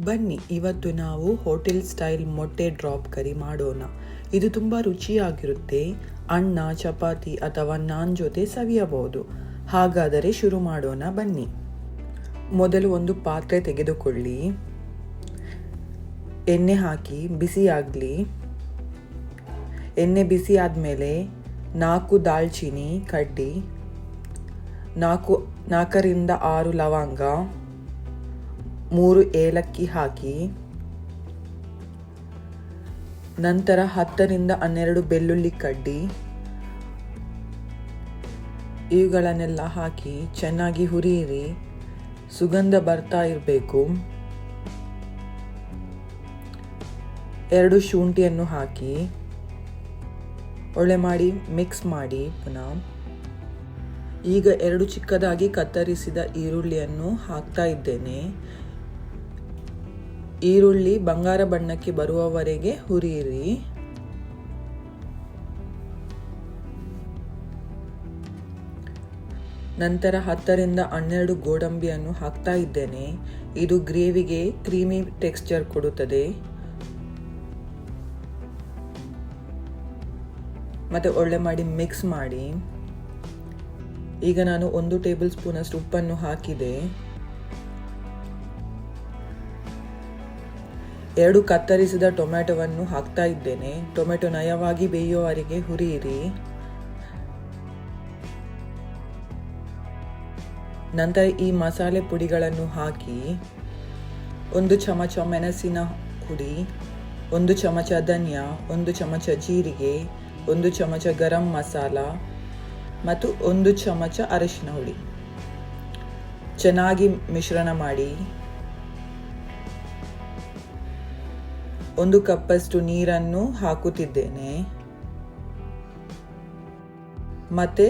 ಬನ್ನಿ, ಇವತ್ತು ನಾವು ಹೋಟೆಲ್ ಸ್ಟೈಲ್ ಮೊಟ್ಟೆ ಡ್ರಾಪ್ ಕರಿ ಮಾಡೋಣ. ಇದು ತುಂಬ ರುಚಿಯಾಗಿರುತ್ತೆ. ಅನ್ನ, ಚಪಾತಿ ಅಥವಾ ನಾನ್ ಜೊತೆ ಸವಿಯಬಹುದು. ಹಾಗಾದರೆ ಶುರು ಮಾಡೋಣ, ಬನ್ನಿ. ಮೊದಲು ಒಂದು ಪಾತ್ರೆ ತೆಗೆದುಕೊಳ್ಳಿ. ಎಣ್ಣೆ ಹಾಕಿ, ಬಿಸಿ ಆಗಲಿ. ಎಣ್ಣೆ ಬಿಸಿ ಆದಮೇಲೆ ನಾಲ್ಕು ದಾಲ್ಚಿನ್ನಿ ಕಡ್ಡಿ, ನಾಲ್ಕು, ನಾಲ್ಕರಿಂದ ಆರು ಲವಂಗ. ಮೂರು ಏಲಕ್ಕಿ ಹಾಕಿ, ನಂತರ ಹತ್ತರಿಂದ ಹನ್ನೆರಡು ಬೆಳ್ಳುಳ್ಳಿ ಕಡ್ಡಿ, ಇವುಗಳನ್ನೆಲ್ಲ ಹಾಕಿ ಚೆನ್ನಾಗಿ ಹುರಿಯಿರಿ. ಸುಗಂಧ ಬರ್ತಾ ಇರಬೇಕು. ಎರಡು ಶುಂಠಿಯನ್ನು ಹಾಕಿ, ಒಳ್ಳೆ ಮಾಡಿ ಮಿಕ್ಸ್ ಮಾಡಿ ಪುನಃ. ಈಗ ಎರಡು ಚಿಕ್ಕದಾಗಿ ಕತ್ತರಿಸಿದ ಈರುಳ್ಳಿಯನ್ನು ಹಾಕ್ತಾ ಇದ್ದೇನೆ. ಈರುಳ್ಳಿ ಬಂಗಾರ ಬಣ್ಣಕ್ಕೆ ಬರುವವರೆಗೆ ಹುರಿಯಿರಿ. ನಂತರ ಹತ್ತರಿಂದ ಹನ್ನೆರಡು ಗೋಡಂಬಿಯನ್ನು ಹಾಕ್ತಾ ಇದ್ದೇನೆ. ಇದು ಗ್ರೇವಿಗೆ ಕ್ರೀಮಿ ಟೆಕ್ಸ್ಚರ್ ಕೊಡುತ್ತದೆ. ಮತ್ತೆ ಒಳ್ಳೆ ಮಾಡಿ ಮಿಕ್ಸ್ ಮಾಡಿ. ಈಗ ನಾನು ಒಂದು ಟೇಬಲ್ ಸ್ಪೂನಷ್ಟು ಉಪ್ಪನ್ನು ಹಾಕಿದೆ. ಎರಡು ಕತ್ತರಿಸಿದ ಟೊಮ್ಯಾಟೊವನ್ನು ಹಾಕ್ತಾ ಇದ್ದೇನೆ. ಟೊಮೆಟೊ ನಯವಾಗಿ ಬೇಯುವವರೆಗೆ ಹುರಿಯಿರಿ. ನಂತರ ಈ ಮಸಾಲೆ ಪುಡಿಗಳನ್ನು ಹಾಕಿ ಒಂದು ಚಮಚ ಮೆಣಸಿನ ಪುಡಿ, ಒಂದು ಚಮಚ ಧನಿಯಾ, ಒಂದು ಚಮಚ ಜೀರಿಗೆ, ಒಂದು ಚಮಚ ಗರಂ ಮಸಾಲ ಮತ್ತು ಒಂದು ಚಮಚ ಅರಿಶಿನ ಹುಳಿ. ಚೆನ್ನಾಗಿ ಮಿಶ್ರಣ ಮಾಡಿ ಒಂದು ಕಪ್ಪಷ್ಟು ನೀರನ್ನು ಹಾಕುತ್ತಿದ್ದೇನೆ. ಮತ್ತೆ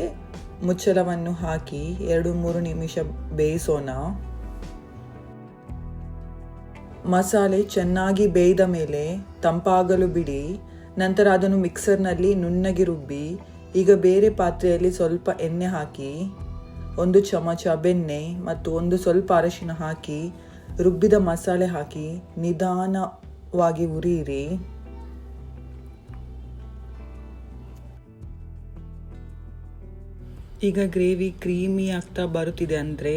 ಮುಚ್ಚಳವನ್ನು ಹಾಕಿ ಎರಡು ಮೂರು ನಿಮಿಷ ಬೇಯಿಸೋಣ. ಮಸಾಲೆ ಚೆನ್ನಾಗಿ ಬೇಯ್ದ ಮೇಲೆ ತಂಪಾಗಲು ಬಿಡಿ. ನಂತರ ಅದನ್ನು ಮಿಕ್ಸರ್ನಲ್ಲಿ ನುಣ್ಣಗೆ ರುಬ್ಬಿ, ಈಗ ಬೇರೆ ಪಾತ್ರೆಯಲ್ಲಿ ಸ್ವಲ್ಪ ಎಣ್ಣೆ ಹಾಕಿ, ಒಂದು ಚಮಚ ಬೆಣ್ಣೆ ಮತ್ತು ಒಂದು ಸ್ವಲ್ಪ ಅರಶಿನ ಹಾಕಿ, ರುಬ್ಬಿದ ಮಸಾಲೆ ಹಾಕಿ ನಿಧಾನವಾಗಿ ಉರಿಯಿರಿ. ಈಗ ಗ್ರೇವಿ ಕ್ರೀಮಿ ಆಗ್ತಾ ಬರುತ್ತಿದೆ ಅಂದರೆ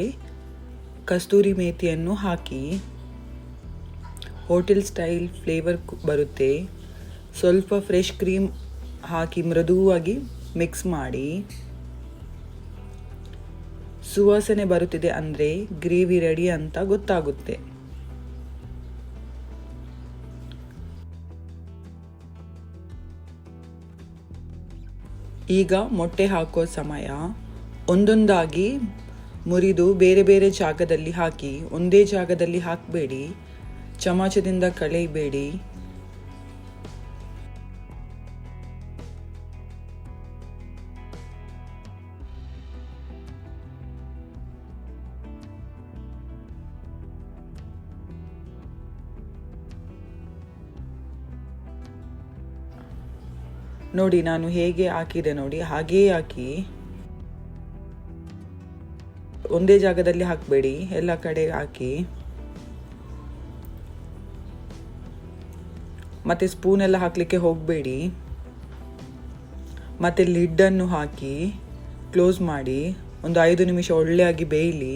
ಕಸ್ತೂರಿ ಮೇಥಿಯನ್ನು ಹಾಕಿ. ಹೋಟೆಲ್ ಸ್ಟೈಲ್ ಫ್ಲೇವರ್ ಬರುತ್ತೆ. ಸ್ವಲ್ಪ ಫ್ರೆಶ್ ಕ್ರೀಮ್ ಹಾಕಿ ಮೃದುವಾಗಿ ಮಿಕ್ಸ್ ಮಾಡಿ. ಸುವಾಸನೆ ಬರುತ್ತಿದೆ ಅಂದರೆ ಗ್ರೇವಿ ರೆಡಿ ಅಂತ ಗೊತ್ತಾಗುತ್ತೆ. ಈಗ ಮೊಟ್ಟೆ ಹಾಕೋ ಸಮಯ. ಒಂದೊಂದಾಗಿ ಮುರಿದು ಬೇರೆ ಬೇರೆ ಜಾಗದಲ್ಲಿ ಹಾಕಿ, ಒಂದೇ ಜಾಗದಲ್ಲಿ ಹಾಕಬೇಡಿ. ಚಮಚದಿಂದ ಕಳೆಯಬೇಡಿ. ನೋಡಿ, ನಾನು ಹೇಗೆ ಹಾಕಿದೆ ನೋಡಿ, ಹಾಗೇ ಹಾಕಿ. ಒಂದೇ ಜಾಗದಲ್ಲಿ ಹಾಕಬೇಡಿ, ಎಲ್ಲ ಕಡೆ ಹಾಕಿ. ಮತ್ತೆ ಸ್ಪೂನ್ ಎಲ್ಲ ಹಾಕಲಿಕ್ಕೆ ಹೋಗಬೇಡಿ. ಮತ್ತೆ ಲಿಡ್ಡನ್ನು ಹಾಕಿ ಕ್ಲೋಸ್ ಮಾಡಿ, ಒಂದು ಐದು ನಿಮಿಷ ಒಳ್ಳೆಯಾಗಿ ಬೇಯಲಿ.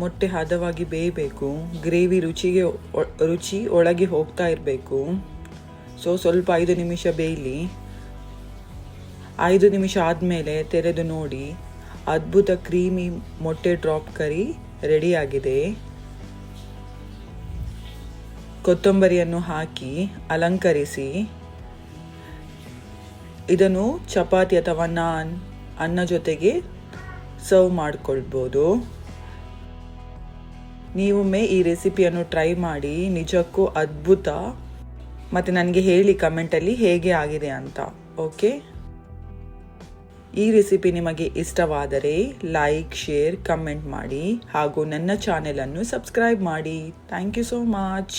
ಮೊಟ್ಟೆ ಹದವಾಗಿ ಬೇಯಬೇಕು ಗ್ರೇವಿ ರುಚಿಗೆ ರುಚಿ ಒಳಗೆ ಹೋಗ್ತಾ ಇರಬೇಕು. ಸೊ ಸ್ವಲ್ಪ ಐದು ನಿಮಿಷ ಬೇಯಲಿ. ಐದು ನಿಮಿಷ ಆದಮೇಲೆ ತೆರೆದು ನೋಡಿ. ಅದ್ಭುತ ಕ್ರೀಮಿ ಮೊಟ್ಟೆ ಡ್ರಾಪ್ ಕರಿ ರೆಡಿಯಾಗಿದೆ ಕೊತ್ತಂಬರಿಯನ್ನು ಹಾಕಿ ಅಲಂಕರಿಸಿ. ಇದನ್ನು ಚಪಾತಿ ಅಥವಾ ನಾನ್ ಅನ್ನ ಜೊತೆಗೆ ಸರ್ವ್ ಮಾಡಿಕೊಳ್ಬೋದು. ನೀವೊಮ್ಮೆ ಈ ರೆಸಿಪಿಯನ್ನು ಟ್ರೈ ಮಾಡಿ. ನಿಜಕ್ಕೂ ಅದ್ಭುತ ಮತ್ತು ನನಗೆ ಹೇಳಿ ಕಮೆಂಟಲ್ಲಿ ಹೇಗೆ ಆಗಿದೆ ಅಂತ ಓಕೆ ಈ ರೆಸಿಪಿ ನಿಮಗೆ ಇಷ್ಟವಾದರೆ ಲೈಕ್ ಶೇರ್ ಕಮೆಂಟ್ ಮಾಡಿ ಹಾಗೂ ನನ್ನ ಚಾನೆಲನ್ನು ಸಬ್ಸ್ಕ್ರೈಬ್ ಮಾಡಿ. Thank you so much